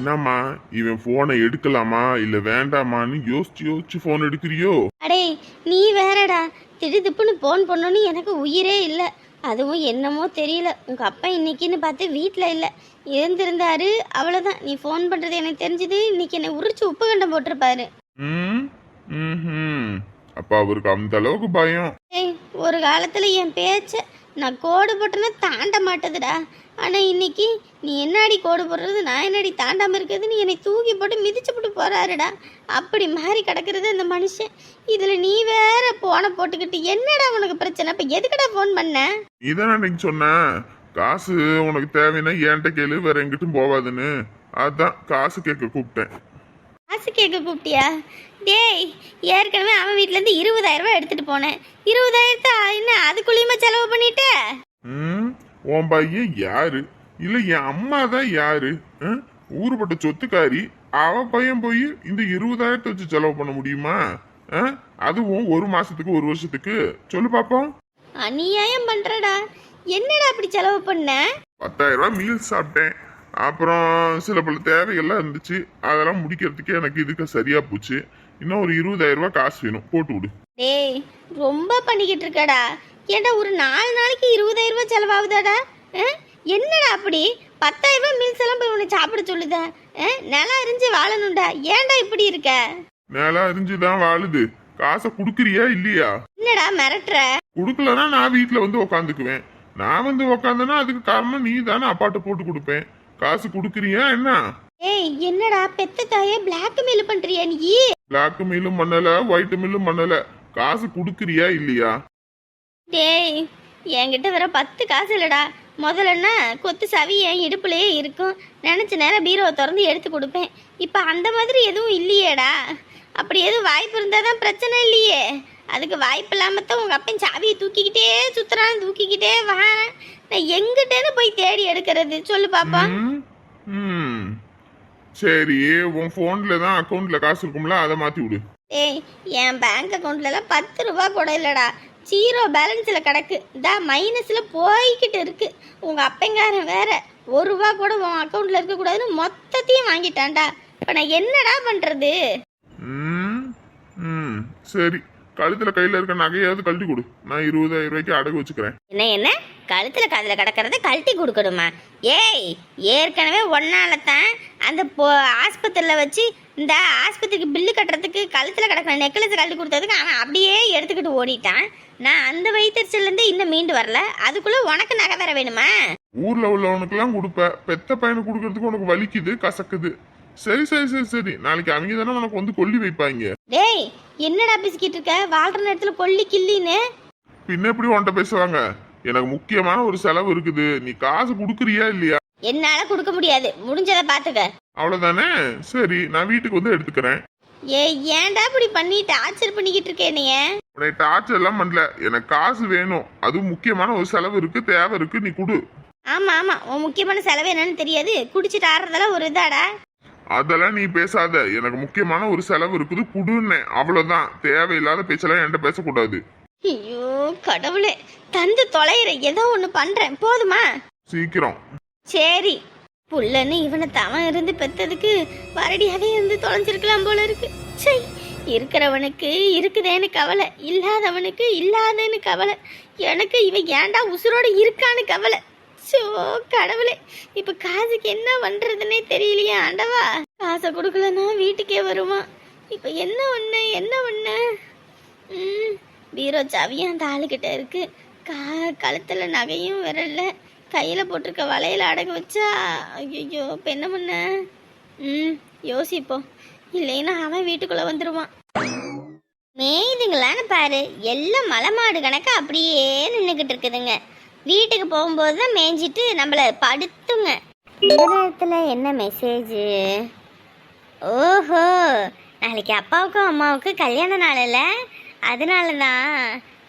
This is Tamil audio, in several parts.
என்னம்மா? இவன் போனை எடுக்கலாமா? இல்ல வேண்டாமான்னு யோசிச்சு யோசிச்சு போன் எடுக்கிறியோ? அடே நீ வேறடா. திடுதிப்புன்னு போன் பண்ணோன்னு எனக்கு உயிரே இல்லை. அதுவும் என்னமோ தெரியல. உங்கள் அப்பா இன்னைக்குன்னு பார்த்து வீட்டில் இல்லை. இருந்திருந்தாரு அவ்வளோதான் நீ ஃபோன் பண்ணுறது எனக்கு தெரிஞ்சது. இன்னைக்கு என்னை உரிச்சு உப்பு கண்டம் போட்டிருப்பாரு. ம் ம்ஹும். அப்ப அவருக்கு அந்த அளவுக்கு பயம். ஏய் ஒரு காலத்தில் என் பேச்ச நான் கோடு போட்டேன்னா தாண்ட மாட்டேதுடா. ஆனால் இன்னைக்கு நீ என்னடி கோடு போடுறது? நான் என்னடி தாண்டாமல் இருக்கிறது? நீ என்னை தூக்கி போட்டு மிதிச்சு போட்டு போறாருடா. அப்படி மாறி கிடக்கிறது அந்த மனுஷன். இதில் நீ வேற போனை போட்டுக்கிட்டு என்னடா உனக்கு பிரச்சனை? இப்போ எதுக்குடா ஃபோன் பண்ண? இதான் அன்னைக்கு சொன்ன. காசு உனக்கு தேவைன்னா என்கிட்ட கேளு வேற எங்கிட்டும் போவாதுன்னு. அதான் காசு கேட்க கூப்பிட்டேன். காசு கேட்க கூப்பிட்டியா? டேய் ஏற்கனவே அவன் வீட்டிலேருந்து இருபதாயிரம் ரூபாய் எடுத்துட்டு போனேன். இருபதாயிரத்தை என்ன அதுக்குள்ளேயுமா செலவு பண்ணிட்ட? ம்? உன் பையன் யாரு? இல்ல என் அம்மா தான் யாரு? ஆ? ஊருப்பட்ட சொத்துக்காரி அவ பையன் போய் இந்த இருபதாயிரத்தை வச்சு செலவு பண்ண முடியுமா? அதுவும் ஒரு மாசத்துக்கு ஒரு வருஷத்துக்கு. சொல்லு பாப்போம். அநியாயம் பண்றடா. என்னடா அப்படி செலவு பண்ண? பத்தாயிரம் ரூபாய் மீல்ஸ் சாப்பிட்டேன். அப்புறம் சில பல தேவைகள்லாம் இருந்துச்சு. அதெல்லாம் முடிக்கிறதுக்கே எனக்கு இதுக்கு சரியா போச்சு. இன்னும் ஒரு இருபதாயிரம் ரூபாய் காசு வேணும். போட்டு விடு. டேய் ரொம்ப பண்ணிக்கிட்டு இருக்கடா. ஏன்டா ஒரு நாலு நாளைக்கு இருபதாயிரம் ரூபாய் செலவாகுதாடா? என்னடா அப்படி? பத்தாயிரம் ரூபாய் மீல்ஸ் எல்லாம் போய் உன்னை சாப்பிட சொல்லுதா? நிலம் அறிஞ்சு வாழணும்டா. ஏன்டா இப்படி இருக்க? மேல அறிஞ்சுதான் வாழுது. காசை குடுக்குறியா இல்லையா? என்னடா மிரட்டுற? குடுக்கலன்னா நான் வீட்ல வந்து உக்காந்துக்குவேன். நான் வந்து உக்காந்தேன்னா அதுக்கு காரணம் நீ தானே அப்பாட்ட போட்டு கொடுப்பேன். காசு குடுக்குறியா என்ன? ஏய் என்னடா பெத்த தாயே பிளாக் மெயில் பண்றியா நீ? பிளாக் மெயிலும் பண்ணல ஒயிட் மெயிலும் பண்ணல. காசு குடுக்குறியா இல்லையா? டேய் என்கிட்ட வேற பத்து காசு இல்லடா. முதல்லன்னா கொத்து சவி என் இடுப்புலயே இருக்கும். நினச்ச நேரம் பீரோவை திறந்து எடுத்து கொடுப்பேன். இப்போ அந்த மாதிரி எதுவும் இல்லையேடா. அப்படி எதுவும் வாய்ப்பு இருந்தால் தான் பிரச்சனை இல்லையே. அதுக்கு வாய்ப்பு இல்லாம தான் உங்கள் அப்பன் சாவியை தூக்கிக்கிட்டே சுத்துறான் தூக்கிக்கிட்டே வாரேன். நான் எங்கிட்டேன்னு போய் தேடி எடுக்கிறது. சொல்லு பாப்பா. சரி உன் போன்ல தான் அக்கவுண்ட்ல காசு இருக்கும்ல அதை மாத்தி விடு. ஏய் என் பேங்க் அக்கௌண்ட்லலாம் பத்து ரூபா கூட இல்லைடா. ஜீரோ பேலன்ஸில் கிடக்கு. இதா மைனஸில் போய்கிட்டு இருக்கு. உங்கள் அப்பங்காரன் வேற ஒரு ரூபா கூட உன் அக்கௌண்ட்டில் இருக்கக்கூடாதுன்னு மொத்தத்தையும் வாங்கிட்டான்டா. இப்போ நான் என்னடா பண்ணுறது ம், ம். சரி. கழுத்துல கையில இருக்க நகையாவது கழட்டி கொடு. நான் இருபதாயிரம் ரூபாய்க்கு அடகு வச்சுக்கிறேன். என்ன என்ன? கழுத்தில் காதில் கிடக்கிறத கழட்டி கொடுக்கணுமா? ஏய் ஏற்கனவே ஒன்னால தான் அந்த ஆஸ்பத்திரியில் வச்சு இந்த ஆஸ்பத்திரிக்கு பில்லு கட்டுறதுக்கு கழுத்தில் கிடக்கிற நெக்லஸ் கழட்டி கொடுத்ததுக்கு அவன் அப்படியே எடுத்துக்கிட்டு ஓடிட்டான். நான் அந்த வயிற்றுச்சல்லேருந்து இன்னும் மீண்டு வரல. அதுக்குள்ளே உனக்கு நகை வேற வேணுமா? ஊர்ல உள்ளவனுக்கெல்லாம் கொடுப்ப. பெத்த பையனுக்கு கொடுக்கறதுக்கு உனக்கு வலிக்குது கசக்குது. சரி சரி சரி சரி. நாளைக்கு அவங்க தானே உனக்கு வந்து கொல்லி வைப்பாங்க. டேய் என்னடா பேசிக்கிட்டு இருக்க? வாழ்ற நேரத்தில் கொல்லி கில்லின்னு. பின்ன எப்படி உன்கிட்ட பேசுவாங்க? எனக்கு முக்கியமான ஒரு செலவு இருக்குது. நீ காசு கொடுக்குறியா இல்லையா? என்னால் கொடுக்க முடியாது. முடிஞ்சதை பார்த்துக்க அவ்வளவுதானே? சரி நான் வீட்டுக்கு வந்து எடுத்துக்கிறேன். ஏ ஏன்டா இப்படி பண்ணிட்டு ஆச்சர் பண்ணிக்கிட்டு இருக்க என்னைய? உன்னை டார்ச்சர் எல்லாம் பண்ணல. எனக்கு காசு வேணும். அதுவும் முக்கியமான ஒரு செலவு இருக்கு தேவை இருக்கு நீ கொடு. ஆமாம் ஆமாம் உன் முக்கியமான செலவு என்னன்னு தெரியாது. குடிச்சிட்டு ஆடுறதெல்லாம் ஒரு இதாடா. அதெல்லாம் நீ பேசாத. எனக்கு முக்கியமான ஒரு செலவு இருக்குது குடுன்னேன் அவ்வளவுதான். தேவையில்லாத பேச்செல்லாம் என்கிட்ட பேசக்கூடாது. ஐயோ கடவுளே. தந்து தொலைகிற ஏதோ ஒன்று பண்ணுறேன் போதுமா? சீக்கிரம். சரி. புள்ளன்னு இவனை தவன் இருந்து பெத்ததுக்கு வரடியாவே இருந்து தொலைஞ்சிருக்கலாம் போல இருக்கு. சை இருக்கிறவனுக்கு இருக்குதேன்னு கவலை இல்லாதவனுக்கு இல்லாதேன்னு கவலை. எனக்கு இவன் ஏன்டா உசுரோட இருக்கான்னு கவலை. சோ கடவுளே இப்ப காசுக்கு என்ன பண்றதுன்னே தெரியலையே ஆண்டவா. காசை கொடுக்கலன்னா வீட்டுக்கே வருவான் இப்ப என்ன ஒண்ணு என்ன ஒண்ணு? ம் பீரோ சாவியும் அந்த ஆளுகிட்ட இருக்கு. கா கழுத்துல நகையும் விரல்ல. கையில போட்டிருக்க வலையில் அடகு வச்சா? ஐயோ இப்போ என்ன பண்ண? ம் யோசிப்போம் இல்லைன்னா அவன் வீட்டுக்குள்ள வந்துருவான். மேய்துங்களான்னு பாரு. எல்லாம் மலை மாடு கணக்கு அப்படியே நின்றுக்கிட்டு இருக்குதுங்க. வீட்டுக்கு போகும்போது தான் மேய்ஞ்சிட்டு நம்மளை படுத்துங்க. இந்த நேரத்தில் என்ன மெசேஜ் ஓஹோ நாளைக்கு அப்பாவுக்கும் அம்மாவுக்கும் கல்யாண நாள் இல்லை. அதனால தான்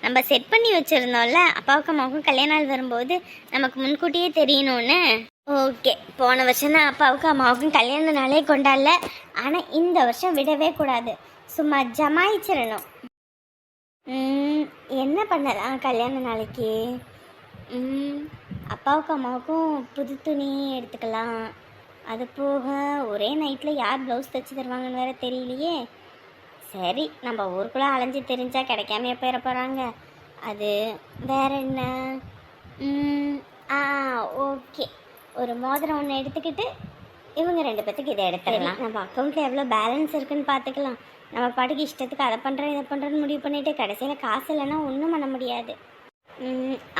நம்ம செட் பண்ணி வச்சுருந்தோம்ல அப்பாவுக்கு அம்மாவுக்கும் கல்யாண நாள் வரும்போது நமக்கு முன்கூட்டியே தெரியணும்னு. ஓகே போன வருஷம் தான் அப்பாவுக்கும் அம்மாவுக்கும் கல்யாண நாளே கொண்டாடல. ஆனால் இந்த வருஷம் விடவே கூடாது. சும்மா ஜமாயிச்சிடணும் என்ன பண்ணலாம் கல்யாண நாளைக்கு? அப்பாவுக்கும் அம்மாவுக்கும் புது துணி எடுத்துக்கலாம். அது போக ஒரே நைட்டில் யார் ப்ளவுஸ் தைச்சி தருவாங்கன்னு வேற தெரியலையே. சரி நம்ம ஊருக்குள்ளே அலைஞ்சு தெரிஞ்சா கிடைக்காம போயிட போகிறாங்க அது வேற என்ன? ஆ ஓகே. ஒரு மோதிரம் ஒன்று எடுத்துக்கிட்டு இவங்க ரெண்டு பேத்துக்கு இதை எடுத்துடலாம். நம்ம அக்கௌண்ட்டில் எவ்வளோ பேலன்ஸ் இருக்குன்னு பார்த்துக்கலாம் நம்ம பாட்டுக்கு இஷ்டத்துக்கு அதை பண்ணுறேன் இதை பண்ணுறேன்னு முடிவு பண்ணிட்டு கடைசியில் காசு இல்லைன்னா ஒன்றும் பண்ண முடியாது.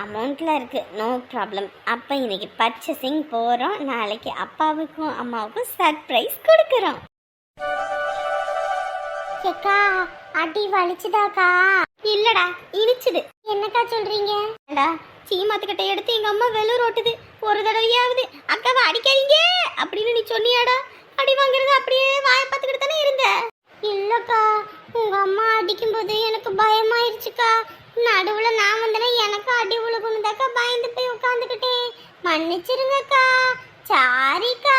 அமௌண்ட்டில் இருக்குது நோ ப்ராப்ளம் அப்போ இன்னைக்கு பர்ச்சேசிங் போகிறோம் நாளைக்கு அப்பாவுக்கும் அம்மாவுக்கும் சர்ப்ரைஸ் கொடுக்குறோம். ஏக்கா அடி வலிச்சுதாக்கா. இல்லடா இனிச்சுது. என்னக்கா சொல்றீங்க? சீமாத்துக்கிட்ட எடுத்து எங்க அம்மா வெள்ளூர் ஓட்டுது. ஒரு தடவையாவது அக்காவை அடிக்காதீங்க! அப்படின்னு நீ சொன்னியாடா? அடி வாங்குறது அப்படியே வாயை பார்த்துக்கிட்டு தானே இருந்த? இல்லக்கா உங்க அம்மா அடிக்கும்போது எனக்கு பயமாயிருச்சுக்கா. நடுவுல நான் வந்தேன்னா எனக்கு அடி விழுகணுதாக்கா பயந்து போய் உட்காந்துக்கிட்டேன். மன்னிச்சிருங்கக்கா. சாரிக்கா.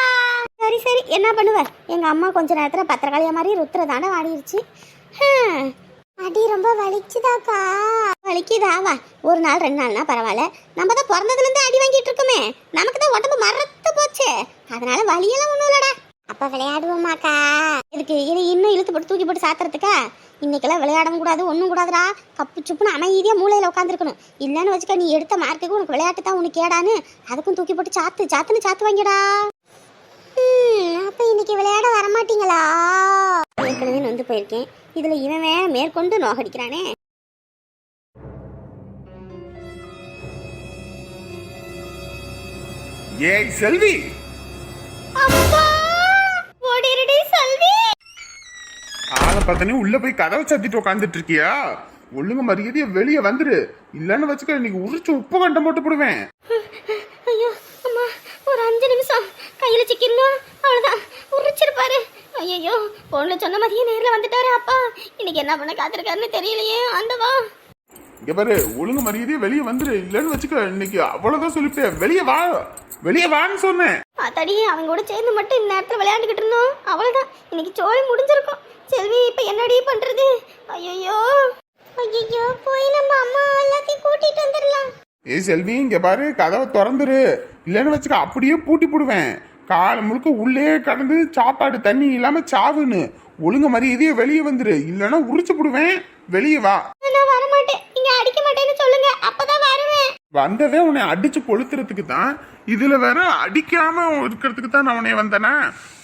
சரி சரி. என்ன பண்ணுவ? எங்க அம்மா கொஞ்ச நேரத்துல பத்திரக்காளியா மாதிரி ருத்ரதான வாடிருச்சு. அடி ரொம்ப வலிச்சுதாக்கா வலிக்குதாவா ஒரு நாள் ரெண்டு நாள்னா பரவாயில்ல. நம்ம தான் பிறந்ததுல இருந்து அடி வாங்கிட்டு இருக்கோமே. நமக்கு தான் உடம்பு மறத்து போச்சு. அதனால வலியெல்லாம் ஒண்ணும் இல்லடா. அப்ப விளையாடுவோமாக்கா. இதுக்கு இது இன்னும் இழுத்து போட்டு தூக்கி போட்டு சாத்துறதுக்கா? இன்னைக்கெல்லாம் விளையாடவும் கூடாது ஒன்றும் கூடாதுடா. கப்பு சுப்புன்னு அமைதியாக மூலையில் உட்காந்துருக்கணும் இல்லைன்னு வச்சுக்க நீ எடுத்த மார்க்குக்கு உனக்கு விளையாட்டு தான் உனக்கு கேடான்னு அதுக்கும் தூக்கி போட்டு சாத்து சாத்துன்னு சாத்து வாங்கிடா. அப்ப இன்னைக்கு விளையாட வரமாட்டீங்களா? ஏற்கனவே வந்து போயிருக்கேன். இதில் இவன் வேற மேற்கொண்டு நோகடிக்கிறானே. ஏய் செல்வி! அப்பா! ஓடிருடி செல்வி! ஆளை பார்த்தனே உள்ள போய் கதவை சத்திட்டு உட்காந்துட்டு இருக்கியா? ஒழுங்கு மரியாதையா வெளியே வந்துரு. இல்லன்னு வச்சுக்க இன்னைக்கு உரிச்சு உப்பு கண்டம் போட்டு போடுவேன். ஐயோ அம்மா ஒரு அஞ்சு நிமிஷம். கையில் சிக்கிருந்தோம் அவ்வளோதான் உரிச்சிருப்பாரு. ஐயோ ஃபோனில் சொன்ன மாதிரியே நேரில் வந்துட்டாரு அப்பா. இன்னைக்கு என்ன பண்ண காத்திருக்காருன்னு தெரியலையே ஆண்டவா. இங்க பாரு ஒழுங்கு மரியாதையா வெளியே வந்துரு. இல்லன்னு வச்சுக்க இன்னைக்கு அவ்வளவுதான் சொல்லிப்பேன் வெளியே வா. வெளியே வான்னு சொன்னேன். ஆத்தாடி அவங்க கூட சேர்ந்து மட்டும் இந்த நேரத்தில் விளையாண்டுக்கிட்டு இருந்தோம். அவ்வளோதான் இன்னைக்கு சோழி முடிஞ்சிருக்கும். செல்வி இப்போ என்னடி பண்ணுறது ஐயோ ஐயோ போய் நம்ம அம்மா எல்லாத்தையும் கூட்டிட்டு வந்துடலாம். ஏய் செல்வி இங்க பாரு கதவை திறந்துரு. இல்லன்னு வச்சுக்க அப்படியே பூட்டி போடுவேன். காலம் முழுக்க உள்ளே கடந்து சாப்பாடு தண்ணி இல்லாம சாவுன்னு. ஒழுங்கு மரியாதையா வெளியே வந்துரு. இல்லைன்னா உரிச்சு போடுவேன். வெளியே வா. நான் வரமாட்டேன். நீங்கள் அடிக்க மாட்டேன்னு சொல்லுங்க அப்பதான் வருவேன் வந்ததே உன்னை அடிச்சு கொளுத்துறதுக்கு தான். இதுல வேற அடிக்காம இருக்கிறதுக்கு தான் நான் உன்னை வந்தேனா.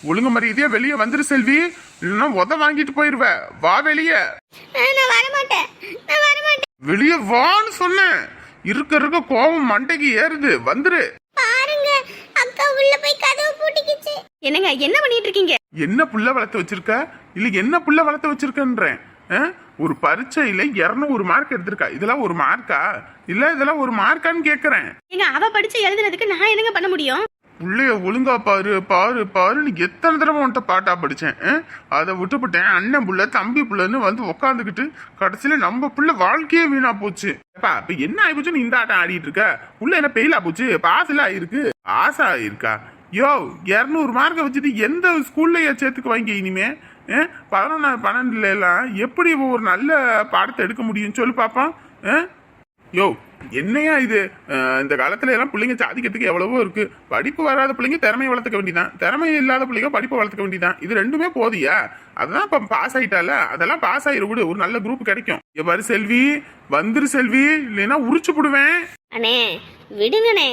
ஒழுங்கு மரியாதையா வெளியே வந்துரு செல்வி. இல்லைன்னா உத வாங்கிட்டு போயிருவ. வா வெளியே. வெளியே வான்னு சொன்னேன். இருக்க இருக்க கோபம் மண்டைக்கு ஏறுது. வந்துரு. பாருங்க அக்கா உள்ள போய் கதவு பூட்டிக்கிச்சு. என்னங்க என்ன பண்ணிட்டு இருக்கீங்க? என்ன புள்ள வளர்த்து வச்சிருக்க? இல்ல என்ன புள்ள வளர்த்து வச்சிருக்கன்றேன்? ஒரு பரீட்சையில இருநூறு மார்க் எடுத்திருக்கா. இதெல்லாம் ஒரு மார்க்கா இல்ல இதெல்லாம் ஒரு மார்க்கான்னு கேக்குறேன். ஏங்க அவ படிச்சு எழுதுனதுக்கு நான் என்னங்க பண்ண முடியும்? புள்ளைய ஒழுங்கா பாரு பாரு பாருன்னு எத்தனை தடவை உன்கிட்ட பாட்டா படிச்சேன் ஆ? அதை விட்டுப்பட்டேன். அண்ணன் புள்ள தம்பி புள்ளன்னு வந்து உக்காந்துக்கிட்டு கடைசியில நம்ம புள்ள வாழ்க்கையே வீணா போச்சு. ஏப்பா இப்ப என்ன ஆயிப்போச்சுன்னு இந்த ஆட்டம் ஆடிட்டு இருக்க. புள்ள என்ன பெயிலா போச்சு? பாசில ஆயிருக்கு. ஆசை ஆயிருக்கா? யோ இரநூறு மார்க்கை வச்சுட்டு எந்த ஸ்கூல்லையா சேர்த்துக்கு வாங்கி இனிமே? ஆ? பதினொன்னாவது பன்னெண்டுல எல்லாம் எப்படி ஒரு நல்ல பாடத்தை எடுக்க முடியும் சொல்லு பாப்போம் ஆ? யோ என்னையா இது? இந்த காலத்துல எல்லாம் பிள்ளைங்க சாதிக்கிறதுக்கு எவ்வளவோ இருக்கு. படிப்பு வராத பிள்ளைங்க திறமையை வளர்த்துக்க வேண்டியதான் திறமை இல்லாத பிள்ளைங்க படிப்பை வளர்த்துக்க வேண்டியதான் இது ரெண்டுமே போதியா? அதான் இப்ப பாஸ் ஆயிட்டால அதெல்லாம் பாஸ் ஆயிரு விடு. ஒரு நல்ல குரூப் கிடைக்கும். பாரு செல்வி வந்துரு செல்வி. இல்லைன்னா உரிச்சு போடுவேன். அண்ணே விடுங்கண்ணே.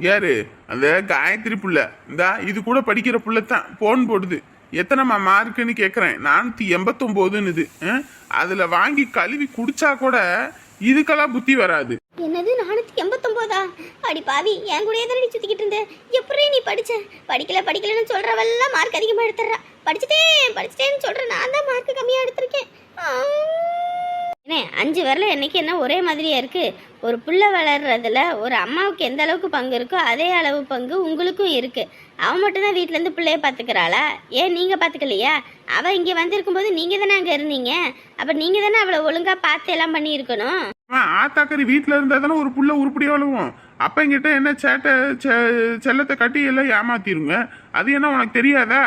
யாரு? அந்த காயத்ரி புள்ள. இந்த இது கூட படிக்கிற புள்ள தான் போன் போடுது. எத்தனைமா மார்க்குன்னு கேட்குறேன் நானூற்றி எண்பத்தொம்போதுன்னுது. அதில் வாங்கி கழுவி குடிச்சா கூட இதுக்கெல்லாம் புத்தி வராது. என்னது நானூற்றி எண்பத்தொம்போதா? அடி பாவி என் கூடயே தானே சுற்றிக்கிட்டு இருந்த? எப்படி நீ படிச்ச? படிக்கல படிக்கலன்னு சொல்கிறவெல்லாம் மார்க் அதிகமாக எடுத்துடுறா. படிச்சுட்டேன் படிச்சுட்டேன்னு சொல்கிறேன் நான் தான் மார்க் கம்மியாக எடுத்திருக்கேன். அண்ணே அஞ்சு வரல என்னைக்கு என்ன ஒரே மாதிரியா இருக்கு? ஒரு புள்ள வளர்றதுல ஒரு அம்மாவுக்கு எந்த அளவுக்கு பங்கு இருக்கோ அதே அளவு பங்கு உங்களுக்கும் இருக்கு. அவ மட்டும்தான் வீட்டிலேருந்து பிள்ளைய பார்த்துக்கிறாளா ஏன் நீங்க பார்த்துக்கலையா அவ இங்க வந்திருக்கும்போது நீங்க தானே அங்க இருந்தீங்க? அப்ப நீங்க தானே அவளை ஒழுங்கா பார்த்து எல்லாம் பண்ணி இருக்கணும் ஆத்தாக்கறி வீட்டுல இருந்தா தானே ஒரு புள்ள உருப்படியா வளரும் அப்பங்கிட்ட என்ன சேட்டை செ- செல்லத்தை கட்டி எல்லாம் ஏமாத்திருங்க? அது என்ன உனக்கு தெரியாதா?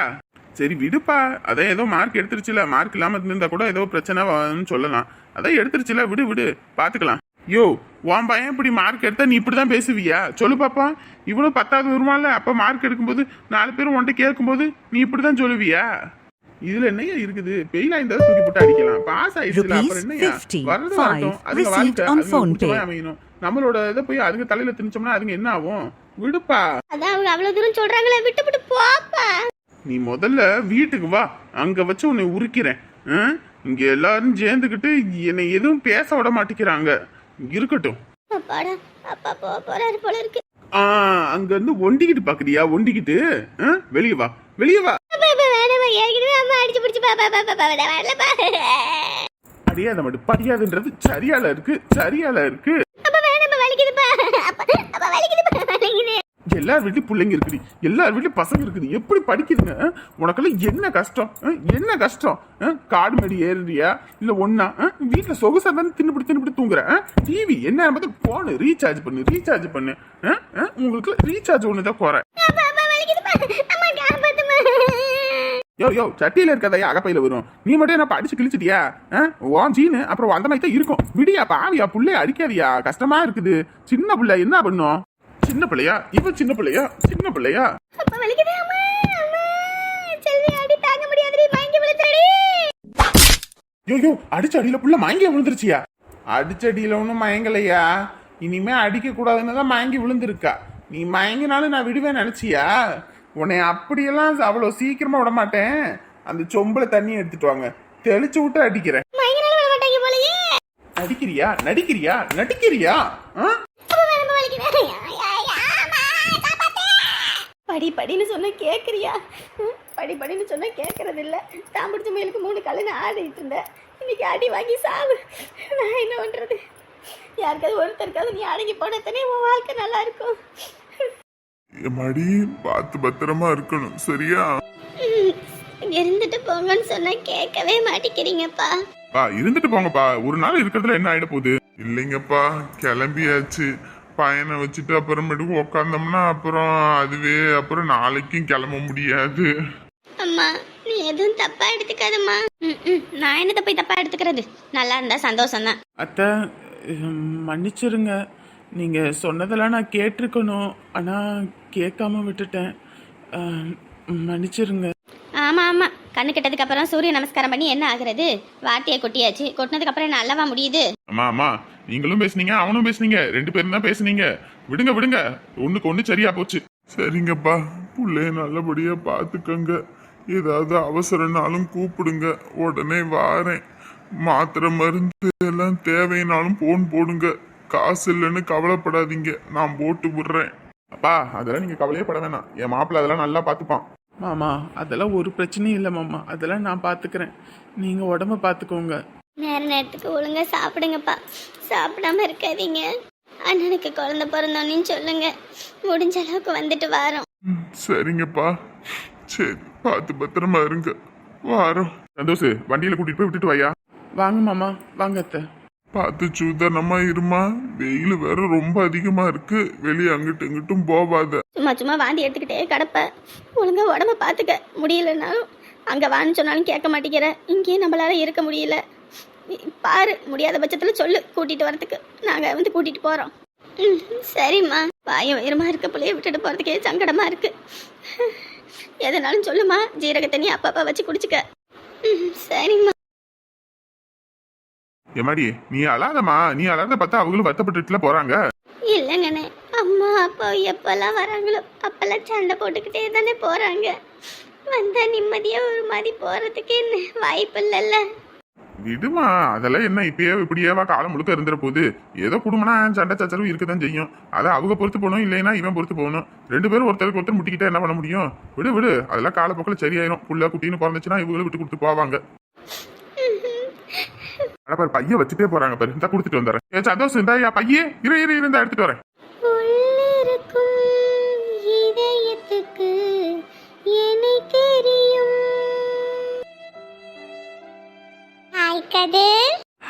சரி விடுப்பா. அதான் ஏதோ மார்க் எடுத்துருச்சுல. மார்க் இல்லாம இருந்திருந்தா கூட ஏதோ பிரச்சனை சொல்லலாம். அதான் எடுத்துருச்சுல விடு விடு. பாத்துக்கலாம். யோ உன் பையன் இப்படி மார்க் எடுத்தா நீ இப்படி தான் பேசுவியா? சொல்லு பாப்பா. இவ்வளோ பத்தாவது வருமால அப்போ மார்க் எடுக்கும்போது நாலு பேரும் உன்கிட்ட கேட்கும்போது நீ இப்படி தான் சொல்லுவியா? இதுல என்னையா இருக்குது? பெயில் ஆயிருந்தா தூக்கி போட்டு அடிக்கலாம். பாஸ் ஆயிடுச்சுல அப்புறம் என்னையா Rupees 50, வரது வரட்டும். அதுங்க வாழ்க்கை அமையணும். நம்மளோட இதை போய் அதுங்க தலையில திணிச்சோம்னா அதுங்க என்ன ஆகும்? விடுப்பா. அதான் அவங்க அவ்வளவு தூரம் சொல்றாங்களே விட்டு விட்டு போப்பா. நீ முதல்ல வீட்டுக்கு வா. அங்க வச்சு உன்னை உரிக்கிறேன்? இங்க எல்லாரும் சேர்ந்துக்கிட்டு என்னை எதுவும் பேச விட மாட்டேங்கிறாங்க. இருக்கட்டும். ஆ அங்க இருந்து ஒண்டிக்கிட்டு பாக்குறியா ஒண்டிக்கிட்டு? வெளிய வா. வெளிய வா. படியாத மட்டும் படியாதுன்றது சரியால இருக்கு சரியால இருக்கு. எல்லார் வீட்லயும் பிள்ளைங்க இருக்குது. எல்லார் வீட்லேயும் பசங்க இருக்குது. எப்படி படிக்குதுங்க? உனக்கெல்லாம் என்ன கஷ்டம்? ஆ? என்ன கஷ்டம்? ஆ? காடு மேடி ஏறுறியா? இல்லை ஒன்னா வீட்டில் சொகுசாக தானே தின்னுபிடி தின்னுபிடி தூங்குற? டிவி என்ன பார்த்து போனு ரீசார்ஜ் பண்ணு ரீசார்ஜ் பண்ணு. ஆ? ஆ? உங்களுக்கு ரீசார்ஜ் ஒண்ணுதான் குறை. யோ யோ சட்டியில இருக்கதையா அகப்பையில வரும். நீ மட்டும் என்ன படிச்சு கிழிச்சிட்டியா? ஆ? உன் ஜீனு அப்புறம் அந்த மாதிரி தான் இருக்கும். விடியா பாவியா பிள்ளைய அடிக்காதியா? கஷ்டமா இருக்குது. சின்ன பிள்ளை என்ன பண்ணும்? சின்ன பிள்ளையா? இவ சின்ன பிள்ளையா? சின்ன பிள்ளையா? அப்பா வலிக்குது அம்மா அம்மா. செல்வி அடி தாங்க முடியாதுடி. மயங்கி விழுந்துடி யோ யோ அடிச்ச அடியில புள்ள மயங்கி விழுந்துருச்சியா? அடிச்ச அடியில ஒன்றும் மயங்கலையா? இனிமே அடிக்க கூடாதுன்னு தான் மயங்கி விழுந்திருக்கா. நீ மயங்கினாலும் நான் விடுவேன் நினைச்சியா? உன்னை அப்படியெல்லாம் அவ்வளோ சீக்கிரமா விட மாட்டேன். அந்த சொம்புல தண்ணி எடுத்துட்டு வாங்க. தெளிச்சு விட்டு அடிக்கிறேன். போலயே. நடிக்கிறியா? நடிக்கிறியா நடிக்கிறியா ஆ? அப்பா வேணாம்மா வலிக்குது ஐயா, ஐயா, அம்மா, காப்பாத்து. படி படின்னு சொன்னா கேக்குறியா? ம், படி படின்னு சொன்னா கேக்குறது இல்ல தான் பிடிச்ச முயலுக்கு மூணு கல்லுன்னு ஆடிட்டு இருந்தேன் இன்னைக்கு அடி வாங்கி சாவு. நான் என்ன பண்றது? யாருக்காவது ஒருத்தருக்காவது நீ அடங்கி போனத்தனே உன் வாழ்க்கை நல்லா இருக்கும். மடி பார்த்து பத்திரமா இருக்கணும். சரியா? இருந்துட்டு போங்கன்னு சொன்னா கேட்கவே மாட்டேங்கிறீங்கப்பா. பா இருந்துட்டு போங்கப்பா. ஒரு நாள் இருக்கிறதுல என்ன ஆயிட போகுது? இல்லைங்கப்பா கிளம்பியாச்சு. பையனை வச்சுட்டு அப்புறமேட்டுக்கு உக்காந்தோம்னா அப்புறம் அதுவே அப்புறம் நாளைக்கும் கிளம்ப முடியாது. அம்மா நீ எதுவும் தப்பா எடுத்துக்காதம்மா. நான் என்னத்தை போய் தப்பா எடுத்துக்கிறது? நல்லா இருந்தா சந்தோஷம் தான் அத்தை மன்னிச்சிருங்க. நீங்க சொன்னதெல்லாம் நான் கேட்டிருக்கணும். ஆனா கேட்காம விட்டுட்டேன். மன்னிச்சிருங்க. ஆமா ஆமா. கண்ணு கெட்டதுக்கு அப்புறம் சூரிய நமஸ்காரம் பண்ணி என்ன ஆகுறது? வாட்டியை கொட்டியாச்சு. கொட்டினதுக்கு அப்புறம் என்ன அல்லவா முடியுது? அம்மா அம்மா. நீங்களும் பேசுனீங்க அவனும் பேசுனீங்க. ரெண்டு பேரும் தான் பேசுனீங்க. விடுங்க விடுங்க. ஒண்ணுக்கு ஒண்ணு சரியா போச்சு. சரிங்கப்பா. புள்ளைய நல்லபடியா பாத்துக்கங்க. ஏதாவது அவசரம்னாலும் கூப்பிடுங்க. உடனே வாரேன். மாத்திரை மருந்து எல்லாம் தேவைனாலும் போன் போடுங்க. காசு இல்லைன்னு கவலைப்படாதீங்க. நான் போட்டு விடுறேன். அப்பா அதெல்லாம் நீங்க கவலையே பட வேணாம். என் மாப்பிள்ள அதெல்லாம் நல்லா பாத்துப்பான். மாமா அதெல்லாம் ஒரு பிரச்சனையும் இல்லை மாமா. அதெல்லாம் நான் பார்த்துக்கிறேன் நீங்க உடம்ப பார்த்துக்கோங்க நேர நேரத்துக்கு ஒழுங்கா சாப்பிடுங்கப்பா. சாப்பிடாம இருக்காதீங்க. அண்ணனுக்கு குழந்தை பிறந்தோன்னு சொல்லுங்க. முடிஞ்ச அளவுக்கு வந்துட்டு வாரோம். ம், சரிங்கப்பா. சரி பார்த்து பத்திரமா இருங்க. வாரோம். சந்தோஷ் வண்டியில கூட்டிட்டு போய் விட்டுட்டு வாயா? வாங்க மாமா வாங்க அத்தை. பார்த்து சூதனமா இருமா. வெயில் வேற ரொம்ப அதிகமா இருக்கு. வெளியே அங்கிட்டும் இங்கிட்டும் போவாத. சும்மா சும்மா வாந்தி எடுத்துக்கிட்டே கிடப்ப. ஒழுங்கா உடம்ப பார்த்துக்க முடியலனாலும் அங்கே வான்னு சொன்னாலும் கேட்க மாட்டேங்கிற. இங்கேயே நம்மளால இருக்க முடியல. பாரு முடியாத பட்சத்தில் சொல்லு. கூட்டிட்டு வரதுக்கு நாங்கள் வந்து கூட்டிட்டு போகிறோம் ம் சரிம்மா. வாயம் உயரமா இருக்க பிள்ளைய விட்டுட்டு போகிறதுக்கே சங்கடமா இருக்கு. எதனாலும் சொல்லுமா. ஜீரக தண்ணி அப்பப்போ வச்சு குடிச்சுக்க. ம் சரிம்மா. எமாடி நீ அழாதம்மா. நீ அழாத பார்த்தா அவங்களும் வருத்தப்பட்டுட்டுல போறாங்க. இல்லைங்கண்ணே அம்மா அப்பா எப்பெல்லாம் வராங்களோ அப்பெல்லாம் சண்டை போட்டுக்கிட்டே தானே போகிறாங்க வந்தா நிம்மதியாக ஒரு மாதிரி போகிறதுக்கு என்ன வாய்ப்பு இல்லைல்ல விடுமா அதெல்லாம் என்ன இப்பயே இப்படியேவா காலம் முழுக்க இருந்துற போகுது ஏதோ குடும்பம்னா சண்டை சச்சரவு இருக்கதான் செய்யும். அதை அவங்க பொறுத்து போகணும் இல்லைன்னா இவன் பொறுத்து போகணும். ரெண்டு பேரும் ஒருத்தருக்கு ஒருத்தர் முட்டிக்கிட்டே என்ன பண்ண முடியும்? விடு விடு. அதெல்லாம் காலப்போக்கில் சரியாயிரும். புள்ள குட்டின்னு பிறந்துச்சுன்னா இவங்களும் விட்டு கொடுத்து போவாங்க. பாரு பைய வச்சுட்டே போறாங்க பாரு. இந்த கொடுத்துட்டு வந்துடுறேன். ஏ சந்தோஷம் இந்தா ஐயா பையே இரு இரு இருந்தா எடுத்துட்டு வரேன்.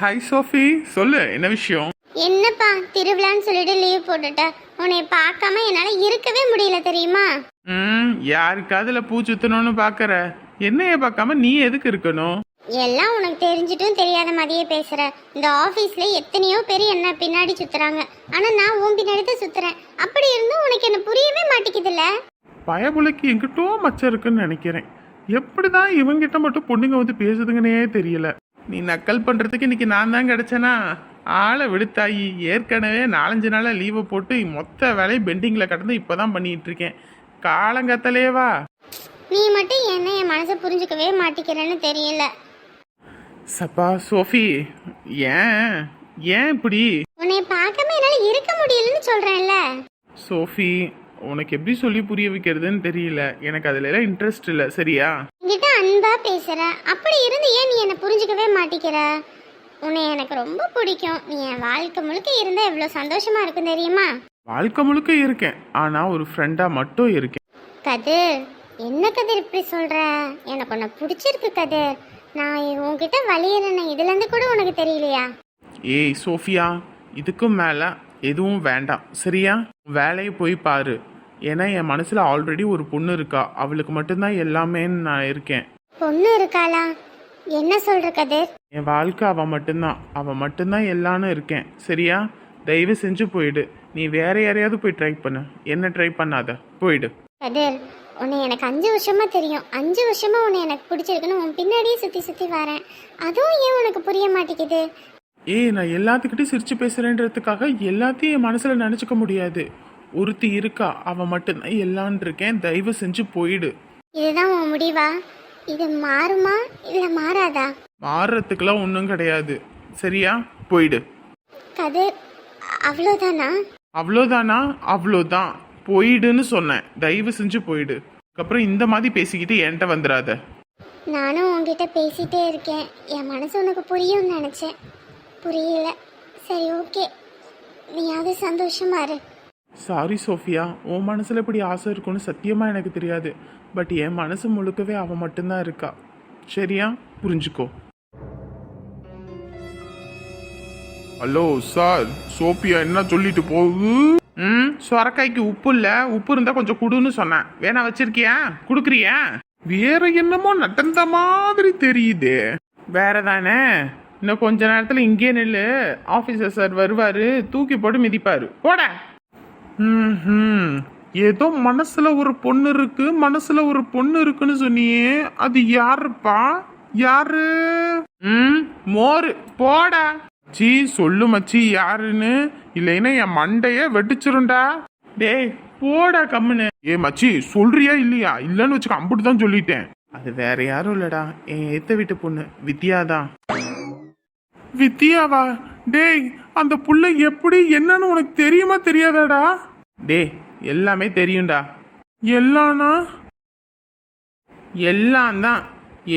ஹாய் சோஃபி சொல்லு என்ன விஷயம்? என்னப்பா திருவிழான்னு சொல்லிட்டு லீவ் போட்டுட்ட. உன்னை பார்க்காம என்னால இருக்கவே முடியல தெரியுமா? ம் யாரு காதுல பூ சுத்தணும்னு பாக்குற. என்னைய பார்க்காம நீ எதுக்கு இருக்கணும்? எல்லாம் உனக்கு தெரிஞ்சிட்டும் தெரியாத மாதிரியே பேசுற. இந்த ஆபீஸ்ல எத்தனையோ பேர் என்ன பின்னாடி சுத்துறாங்க. ஆனா நான் உன் பின்னாடி தான் சுத்துறேன். அப்படி இருந்தும் உனக்கு என்ன புரியவே மாட்டேங்குதுல்ல? பயபுலைக்கு எங்கிட்டோ மச்சம் இருக்குன்னு நினைக்கிறேன். எப்படிதான் இவங்கிட்ட மட்டும் பொண்ணுங்க வந்து பேசுதுங்கன்னே தெரியல. நீ நக்கல் பண்றதுக்கு இன்னைக்கு நான் தான் கிடைச்சேனா? ஆளை விடுத்தாயி ஏற்கனவே நாலஞ்சு நாளா லீவை போட்டு மொத்த வேலையை பெண்டிங்ல கடந்து இப்பதான் பண்ணிட்டு இருக்கேன். காலங்கத்தலேவா நீ மட்டும் என்ன என் மனசை புரிஞ்சுக்கவே மாட்டேங்கிறேன்னு தெரியல. சப்பா சோஃபி ஏன்? ஏன் இப்படி? உன்னை பார்க்காம என்னால இருக்க முடியலன்னு சொல்றேன்ல. சோஃபி உனக்கு எப்படி சொல்லி புரிய வைக்கிறதுன்னு தெரியல. எனக்கு அதுல எல்லாம் இன்ட்ரெஸ்ட் இல்லை. சரியா? என்கிட்ட அன்பா பேசுற. அப்படி இருந்து ஏன் நீ என்னை புரிஞ்சுக்கவே மாட்டேங்கிற? உன்னை எனக்கு ரொம்ப பிடிக்கும். நீ என் வாழ்க்கை முழுக்க இருந்தா எவ்வளவு சந்தோஷமா இருக்கும் தெரியுமா? வாழ்க்கை முழுக்க இருக்கேன். ஆனா ஒரு ஃப்ரெண்டா மட்டும் இருக்கேன். கதிர் என்ன கதிர் இப்படி சொல்ற? எனக்கு உன்னை பிடிச்சிருக்கு கதிர். நான் உன்கிட்ட வழியிறேன் இதுல இருந்து கூட உனக்கு தெரியலையா? ஏய் சோஃபியா இதுக்கும் மேல எதுவும் வேண்டாம். சரியா? வேலையை போய் பாரு. ஏன்னா என் மனசுல ஆல்ரெடி ஒரு பொண்ணு இருக்கா. அவளுக்கு மட்டும்தான் எல்லாமே நான் இருக்கேன். பொண்ணு இருக்காளா? என்ன சொல்ற கதிர்? என் வாழ்க்கை அவ மட்டும்தான். அவ மட்டும்தான் எல்லான்னு இருக்கேன். சரியா? தயவு செஞ்சு போயிடு. நீ வேற யாரையாவது போய் ட்ரை பண்ணு. என்ன ட்ரை பண்ணாத? போயிடு. கதிர் உன்னை எனக்கு அஞ்சு வருஷமா தெரியும். அஞ்சு வருஷமா உன்னை எனக்கு பிடிச்சிருக்குன்னு உன் பின்னாடியே சுத்தி சுத்தி வரேன். அதுவும் ஏன் உனக்கு புரிய மாட்டேங்குது? ஏய் நான் எல்லாத்துக்கிட்டையும் சிரிச்சு பேசுறேன்றதுக்காக எல்லாத்தையும் என் மனசுல நினைச்சுக்க முடியாது. ஒருத்தி இருக்கா அவ மட்டும்தான் எல்லான்னு இருக்கேன். தயவு செஞ்சு போயிடு. இதுதான் உன் முடிவா? இது மாறுமா? இல்ல மாறாதா? மாறுறதுக்கெல்லாம் ஒன்றும் கிடையாது. சரியா? போயிடு. கதிர் அவ்வளோதானா? அவ்வளோதானா? அவ்வளோதான். போயிடுன்னு சொன்னேன். தயவு செஞ்சு போயிடு. அதுக்கப்புறம் இந்த மாதிரி பேசிக்கிட்டு என்கிட்ட வந்துடாத நானும் உன்கிட்ட பேசிட்டே இருக்கேன். என் மனசு உனக்கு புரியும்னு நினச்சேன். புரியல. சரி ஓகே. நீயாவது சந்தோஷமா இரு. Sorry Sophia. உன் மனசுல இப்படி ஆசை இருக்கும்னு சத்தியமா எனக்கு தெரியாது. பட் என் மனசு முழுக்கவே அவ மட்டும்தான் இருக்கா. சரியா? புரிஞ்சுக்கோ. ஹலோ சார் சோபியா என்ன சொல்லிட்டு போகுது? ம் சொரக்காய்க்கு உப்பு இல்லை. உப்பு இருந்தால் கொஞ்சம் குடுன்னு சொன்னேன். வேணா வச்சிருக்கியா? கொடுக்குறியா? வேற என்னமோ நடந்த மாதிரி தெரியுது. வேற தானே இன்னும் கொஞ்ச நேரத்தில் இங்கே நில்லு. ஆஃபீஸர் சார் வருவார். தூக்கி போட்டு மிதிப்பார். போட. ம் ஏதோ மனசில் ஒரு பொண்ணு இருக்கு. மனசில் ஒரு பொண்ணு இருக்குன்னு சொன்னியே. அது யாருப்பா? யாரு? ம் மோர். போடா. மச்சி சொல்லு மச்சி யாருன்னு. இல்லைன்னா என் மண்டைய வெடிச்சிருண்டா டேய் போடா கம்முன்னு. ஏ மச்சி சொல்றியா இல்லையா? இல்லன்னு வச்சுக்க அம்புட்டு தான் சொல்லிட்டேன். அது வேற யாரும் இல்லடா. என் ஏத்த வீட்டு பொண்ணு வித்யா தான் வித்தியாவா டேய் அந்த புள்ள எப்படி என்னன்னு உனக்கு தெரியுமா தெரியாதாடா? டேய் எல்லாமே தெரியும்டா. எல்லானா? எல்லாம் தான்.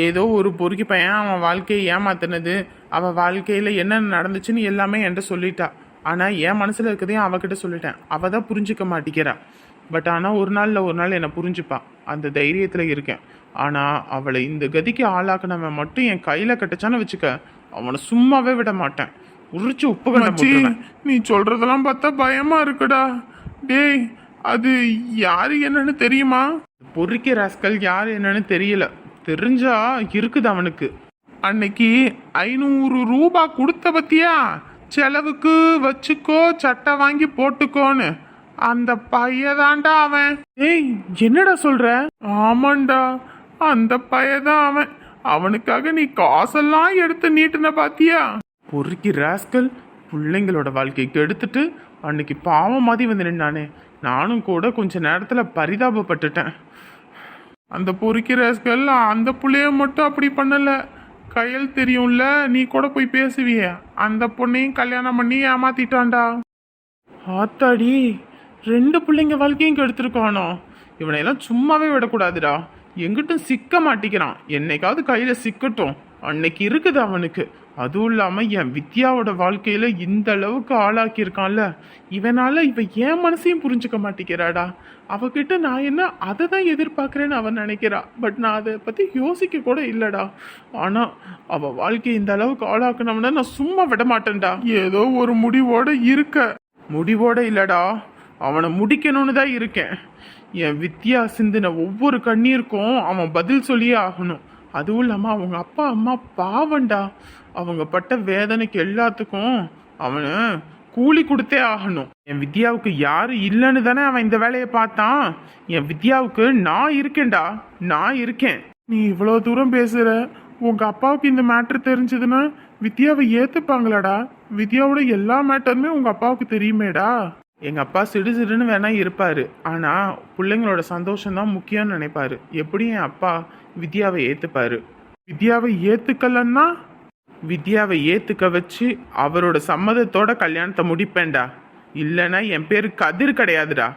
ஏதோ ஒரு பொறுக்கி பையன் அவன் வாழ்க்கையை ஏமாத்தினது. அவன் வாழ்க்கையில என்ன நடந்துச்சுன்னு எல்லாமே என்கிட்ட சொல்லிட்டா. ஆனா என் மனசுல இருக்கதையும் அவகிட்ட சொல்லிட்டேன். அவ தான் புரிஞ்சுக்க மாட்டேங்கிறா. பட் ஆனா ஒரு நாள்ல ஒரு நாள் என்னை புரிஞ்சுப்பா. அந்த தைரியத்துல இருக்கேன். ஆனா அவளை இந்த கதிக்கு ஆளாக்குனவன் மட்டும் என் கையில கட்டுச்சான்னு வச்சுக்க அவனை சும்மாவே விட மாட்டேன். உரிச்சு உப்பு போட்டுருவேன். நீ சொல்றதெல்லாம் பார்த்தா பயமா இருக்குடா. டேய் அது யாரு என்னன்னு தெரியுமா? பொறுக்கி ராஸ்கல் யார் என்னன்னு தெரியல. தெரிஞ்சா இருக்குது அவனுக்கு? அன்னைக்கு ஐநூறு ரூபா கொடுத்த பத்தியா? செலவுக்கு வச்சுக்கோ சட்டை வாங்கி போட்டுக்கோன்னு. அந்த பையதான்டா அவன். ஏய் என்னடா சொல்ற? ஆமாண்டா அந்த பையதான் அவன். அவனுக்காக நீ காசெல்லாம் எடுத்து நீட்டுன பாத்தியா? பொறுக்கி ராஸ்கல் பிள்ளைங்களோட வாழ்க்கைக்கு எடுத்துட்டு அன்னைக்கு பாவம் மாதிரி வந்து நின்னானே. நானும் கூட கொஞ்ச நேரத்துல பரிதாபப்பட்டுட்டேன். அந்த பொறுக்கி ராஸ்கல் அந்த புள்ளைய மட்டும் அப்படி பண்ணலை. கையல் தெரியும்ல நீ கூட போய் பேசுவிய. அந்த பொண்ணையும் கல்யாணம் பண்ணி ஏமாத்திட்டான்டா. ஆத்தாடி ரெண்டு பிள்ளைங்க வாழ்க்கையும் கெடுத்துருக்கானோ? இவனையெல்லாம் சும்மாவே விடக்கூடாதுடா. எங்கிட்டும் சிக்க மாட்டிக்கிறான். என்னைக்காவது கையில சிக்கட்டும். அன்னைக்கு இருக்குது அவனுக்கு. அதுவும் இல்லாமல் என் வித்யாவோட வாழ்க்கையில் இந்த அளவுக்கு ஆளாக்கியிருக்கான்ல. இவனால் இவன் என் மனசையும் புரிஞ்சுக்க மாட்டேங்கிறாடா. அவகிட்ட நான் என்ன அதை தான் எதிர்பார்க்குறேன்னு அவன் நினைக்கிறா. பட் நான் அதை பற்றி யோசிக்க கூட இல்லைடா. ஆனால் அவள் வாழ்க்கை இந்த அளவுக்கு ஆளாக்குனவன நான் சும்மா விட மாட்டேன்டா ஏதோ ஒரு முடிவோட இருக்க. முடிவோட இல்லைடா. அவனை முடிக்கணும்னு தான் இருக்கேன். என் வித்யா சிந்தின ஒவ்வொரு கண்ணீருக்கும் அவன் பதில் சொல்லியே ஆகணும். அதுவும் இல்லாமல் அவங்க அப்பா அம்மா பாவண்டா அவங்க பட்ட வேதனைக்கு எல்லாத்துக்கும் அவனு கூலி கொடுத்தே ஆகணும். என் வித்யாவுக்கு யாரும் இல்லைன்னு தானே அவன் இந்த வேலையை பார்த்தான். என் வித்யாவுக்கு நான் இருக்கேன்டா. நான் இருக்கேன். நீ இவ்வளோ தூரம் பேசுகிற உங்க அப்பாவுக்கு இந்த மேட்ரு தெரிஞ்சதுன்னா வித்யாவை ஏத்துப்பாங்களாடா. வித்யாவோட எல்லா மேட்டருமே உங்க அப்பாவுக்கு தெரியுமேடா. எங்க அப்பா சிடு சிடுன்னு வேணா இருப்பாரு. ஆனா பிள்ளைங்களோட சந்தோஷம் தான் முக்கியம்னு நினைப்பாரு. எப்படி என் அப்பா வித்யாவை ஏற்றுப்பாரு வித்யாவை ஏற்றுக்கலன்னா வித்யாவை ஏற்றுக்க வச்சு அவரோட சம்மதத்தோட கல்யாணத்தை முடிப்பேன்டா. இல்லைன்னா என் பேரு கதிர் கிடையாதுடா.